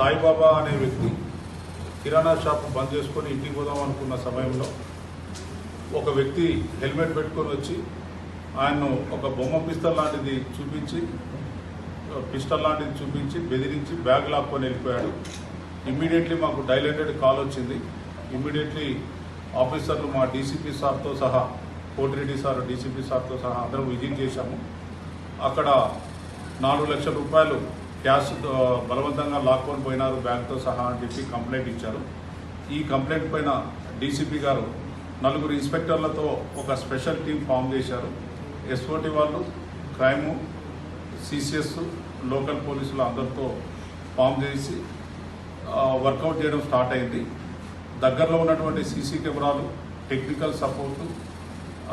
సాయిబాబా అనే వ్యక్తి కిరాణా షాప్ బంద్ చేసుకొని ఇంటికి పోదాం అనుకున్న సమయంలో ఒక వ్యక్తి హెల్మెట్ పెట్టుకొని వచ్చి ఆయన్ను ఒక బొమ్మ పిస్తల్ లాంటిది చూపించి పిస్టల్ లాంటిది చూపించి బెదిరించి బ్యాగ్ లాక్కొని వెళ్ళిపోయాడు. ఇమ్మీడియట్లీ మాకు డైలెంటెడ్ కాల్ వచ్చింది. ఇమ్మీడియట్లీ ఆఫీసర్లు మా డీసీపీ సార్తో సహా కోటిరెడ్డి సార్ డీసీపీ సార్తో సహా అందరం విజిట్ చేశాము. అక్కడ నాలుగు లక్షల రూపాయలు క్యాష్ బలవంతంగా లాక్కొని పోయినారు బ్యాంక్తో సహా అని చెప్పి కంప్లైంట్ ఇచ్చారు. ఈ కంప్లైంట్ పైన డీసీపీ గారు నలుగురు ఇన్స్పెక్టర్లతో ఒక స్పెషల్ టీం ఫామ్ చేశారు. ఎస్ఓటి వాళ్ళు క్రైము సిసిఎస్ లోకల్ పోలీసులు అందరితో ఫామ్ చేసి వర్కౌట్ చేయడం స్టార్ట్ అయింది. దగ్గరలో ఉన్నటువంటి సీసీ కెమెరాలు టెక్నికల్ సపోర్టు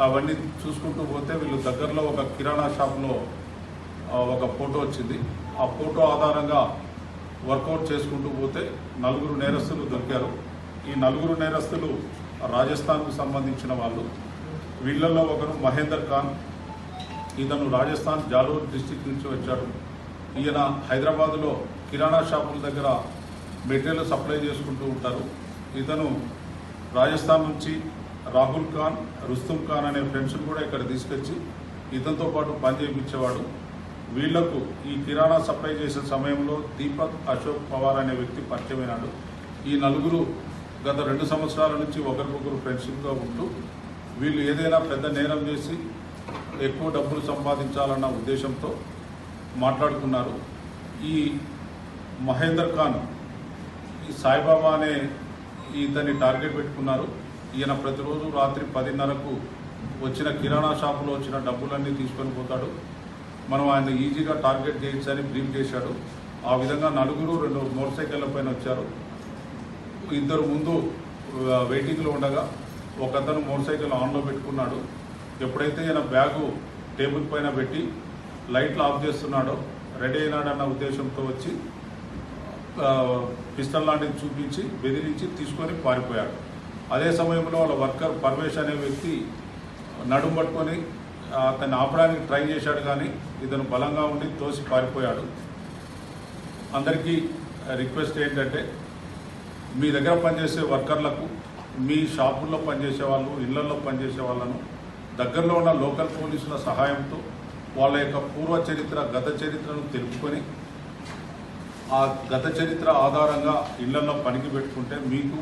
అవన్నీ చూసుకుంటూ పోతే వీళ్ళు దగ్గరలో ఒక కిరాణా షాప్లో ఒక ఫోటో వచ్చింది. ఆ ఫోటో ఆధారంగా వర్కౌట్ చేసుకుంటూ పోతే నలుగురు నేరస్తులు దొరికారు. ఈ నలుగురు నేరస్తులు రాజస్థాన్కు సంబంధించిన వాళ్ళు. వీళ్ళల్లో ఒకరు మహేందర్ ఖాన్. ఇతను రాజస్థాన్ జాలూర్ డిస్టిక్ నుంచి వచ్చాడు. ఈయన హైదరాబాదులో కిరాణా షాపుల దగ్గర మెటీరియల్ సప్లై చేసుకుంటూ ఉంటారు. ఇతను రాజస్థాన్ నుంచి రాహుల్ ఖాన్ రుస్తుమ్ ఖాన్ అనే ఫ్రెండ్స్ని కూడా ఇక్కడ తీసుకొచ్చి ఇతనితో పాటు పని చేయించేవాడు వీళ్ళకు ఈ కిరాణా సప్లై చేసే సమయంలో దీపక్ అశోక్ పవార్ అనే వ్యక్తి పరిచయమైనాడు. ఈ నలుగురు గత రెండు సంవత్సరాల నుంచి ఒకరికొకరు ఫ్రెండ్షిప్గా ఉంటూ వీళ్ళు ఏదైనా పెద్ద నేరం చేసి ఎక్కువ డబ్బులు సంపాదించాలన్న ఉద్దేశంతో మాట్లాడుకున్నారు. ఈ మహేందర్ ఖాన్ ఈ సాయిబాబా అనే ఇతన్ని టార్గెట్ పెట్టుకున్నారు. ఈయన ప్రతిరోజు రాత్రి పదిన్నరకు వచ్చిన కిరాణా షాపులో వచ్చిన డబ్బులన్నీ తీసుకొని పోతాడు. మనం ఆయన ఈజీగా టార్గెట్ చేయొచ్చని బ్రీఫ్ చేశాడు. ఆ విధంగా నలుగురు రెండు మోటార్ సైకిళ్ళ పైన వచ్చారు. ఇద్దరు ముందు వెయిటింగ్లో ఉండగా ఒక అతను మోటార్ సైకిల్ ఆన్లో పెట్టుకున్నాడు. ఎప్పుడైతే ఈయన బ్యాగు టేబుల్ పైన పెట్టి లైట్లు ఆఫ్ చేస్తున్నాడో రెడీ అయినాడన్న ఉద్దేశంతో వచ్చి పిస్టల్ లాంటిది చూపించి బెదిరించి తీసుకొని పారిపోయాడు. అదే సమయంలో వాళ్ళ వర్కర్ పరమేష్ అనే వ్యక్తి నడుం పట్టుకొని అతన్ని ఆపడానికి ట్రై చేశాడు కానీ ఇతను బలంగా ఉండి తోసి పారిపోయాడు. అందరికీ రిక్వెస్ట్ ఏంటంటే మీ దగ్గర పనిచేసే వర్కర్లకు మీ షాపుల్లో పనిచేసే వాళ్ళు ఇళ్ళలో పనిచేసే వాళ్ళను దగ్గరలో ఉన్న లోకల్ పోలీసుల సహాయంతో వాళ్ళ యొక్క పూర్వ చరిత్ర గత చరిత్రను తెలుపుకొని ఆ గత చరిత్ర ఆధారంగా ఇళ్ళలో పనికి పెట్టుకుంటే మీకు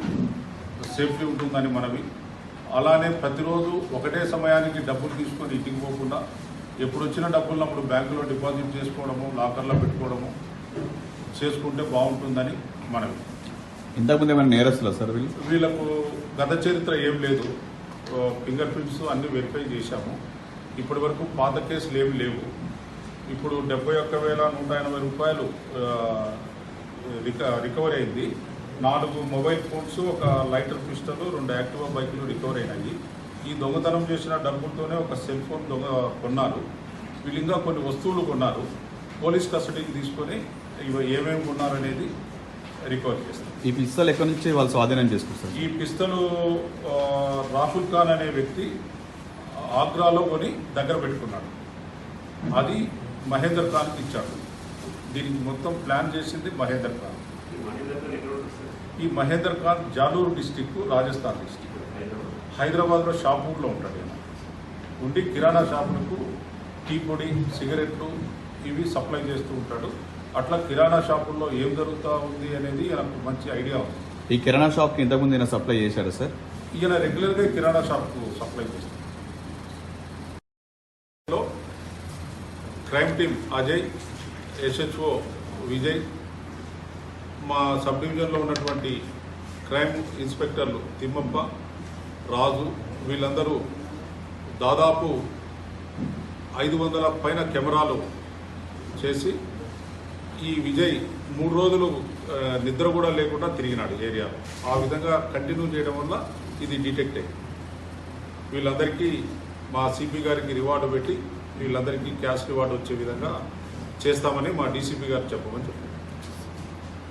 సేఫ్టీ ఉంటుందని మనవి. అలానే ప్రతిరోజు ఒకటే సమయానికి డబ్బులు తీసుకొని ఇంటికి పోకుండా ఎప్పుడు వచ్చిన డబ్బులను అప్పుడు బ్యాంకులో డిపాజిట్ చేసుకోవడము లాకర్లో పెట్టుకోవడము చేసుకుంటే బాగుంటుందని మనవి. ఇంతకుముందు ఏమైనా నేరస్తులా సార్ వీళ్ళు? వీళ్ళకు గత చరిత్ర ఏం లేదు. ఫింగర్ ప్రింట్స్ అన్ని వెరిఫై చేశాము. ఇప్పటి వరకు పాత కేసులు ఏమి లేవు. ఇప్పుడు డెబ్బై ఒక్క వేల నూట ఎనభై రూపాయలు రికవరీ అయింది. నాలుగు మొబైల్ ఫోన్స్ ఒక లైటర్ పిస్టల్ రెండు యాక్టివా బైకులు రికవరీ అయినాయి. ఈ దొంగతనం చేసిన డబ్బులతోనే ఒక సెల్ ఫోన్ దొంగ కొన్నారు. వీళ్ళు ఇంకా కొన్ని వస్తువులు కొన్నారు. పోలీస్ కస్టడీకి తీసుకొని ఇవి ఏమేమి కొన్నారనేది రికవర్ చేస్తారు. ఈ పిస్తల్ ఎక్కడి నుంచి వాళ్ళు స్వాధీనం చేసుకుంటారు ఈ పిస్తలు రాహుల్ ఖాన్ అనే వ్యక్తి ఆగ్రాలో కొని దగ్గర పెట్టుకున్నాడు. అది మహేందర్ ఖాన్కి ఇచ్చాడు. దీనికి మొత్తం ప్లాన్ చేసింది మహేందర్ ఖాన్ ఈ మహేందర్ ఖాన్ జాలూరు డిస్టిక్ రాజస్థాన్ డిస్టిక్ హైదరాబాద్లో షాపూర్లో ఉంటాడు ఈయన. ఉండి కిరాణా షాపులకు టీ పొడి సిగరెట్లు ఇవి సప్లై చేస్తూ ఉంటాడు. అట్లా కిరాణా షాపుల్లో ఏం జరుగుతూ ఉంది అనేది నాకు మంచి ఐడియా ఉంది. ఈ కిరాణా షాప్కి ఇంతకుముందు ఈయన సప్లై చేశాడు సార్? ఈయన రెగ్యులర్గా కిరాణా షాప్కు సప్లై చేస్తారు లో crime team Ajay SHO Vijay మా సబ్ డివిజన్లో ఉన్నటువంటి క్రైమ్ ఇన్స్పెక్టర్లు తిమ్మప్ప రాజు వీళ్ళందరూ దాదాపు ఐదు వందల పైన కెమెరాలు చేసి ఈ విజయ్ మూడు రోజులు నిద్ర కూడా లేకుండా తిరిగినాడు ఏరియాలో ఆ విధంగా కంటిన్యూ చేయడం వల్ల ఇది డిటెక్ట్ అయింది. వీళ్ళందరికీ మా సిపి గారికి రివార్డు పెట్టి వీళ్ళందరికీ క్యాష్ రివార్డు వచ్చే విధంగా చేస్తామని మా డీసీపీ గారు చెప్పమని చెప్పారు.